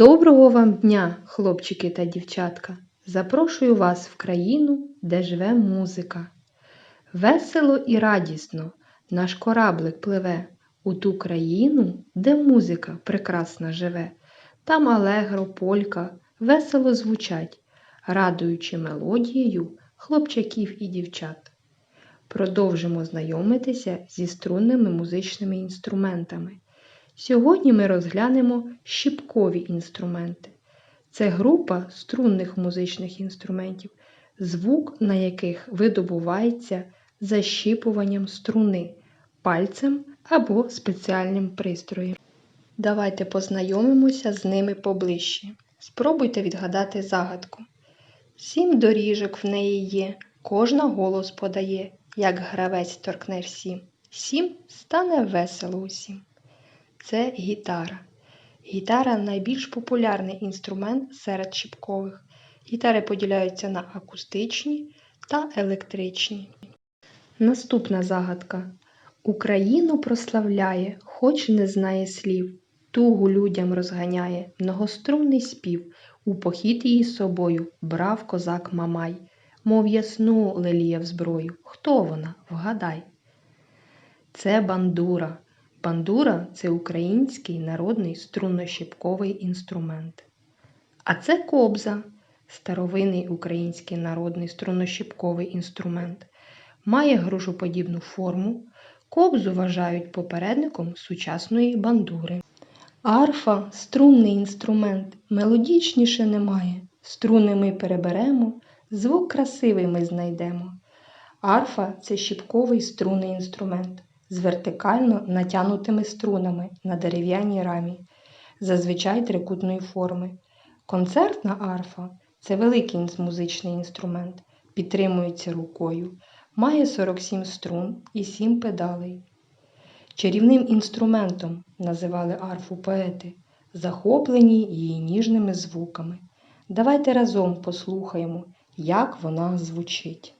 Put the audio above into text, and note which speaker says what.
Speaker 1: Доброго вам дня, хлопчики та дівчатка! Запрошую вас в країну, де живе музика. Весело і радісно наш кораблик пливе у ту країну, де музика прекрасна живе. Там алегро, полька весело звучать, радуючи мелодією хлопчаків і дівчат. Продовжимо знайомитися зі струнними музичними інструментами. Сьогодні ми розглянемо щіпкові інструменти. Це група струнних музичних інструментів, звук на яких видобувається защіпуванням струни пальцем або спеціальним пристроєм. Давайте познайомимося з ними поближче. Спробуйте відгадати загадку. Сім доріжок в неї є, кожна голос подає, як гравець торкне всім. Сім стане весело усім. Це гітара. Гітара найбільш популярний інструмент серед щіпкових. Гітари поділяються на акустичні та електричні. Наступна загадка. Україну прославляє, хоч не знає слів. Тугу людям розганяє, многострунний спів. У похід її собою брав козак Мамай, мов ясну леліяв зброю. Хто вона? Вгадай. Це бандура. Бандура це український народний струнно-щіпковий інструмент. А це кобза старовинний український народний струнно-щіпковий інструмент. Має грушоподібну форму. Кобзу вважають попередником сучасної бандури. Арфа струнний інструмент, мелодічніше немає. Струни ми переберемо, звук красивий ми знайдемо. Арфа це щіпковий струнний інструмент з вертикально натягнутими струнами на дерев'яній рамі, зазвичай трикутної форми. Концертна арфа це великий музичний інструмент, підтримується рукою, має 47 струн і 7 педалей. Чарівним інструментом називали арфу поети, захоплені її ніжними звуками. Давайте разом послухаємо, як вона звучить.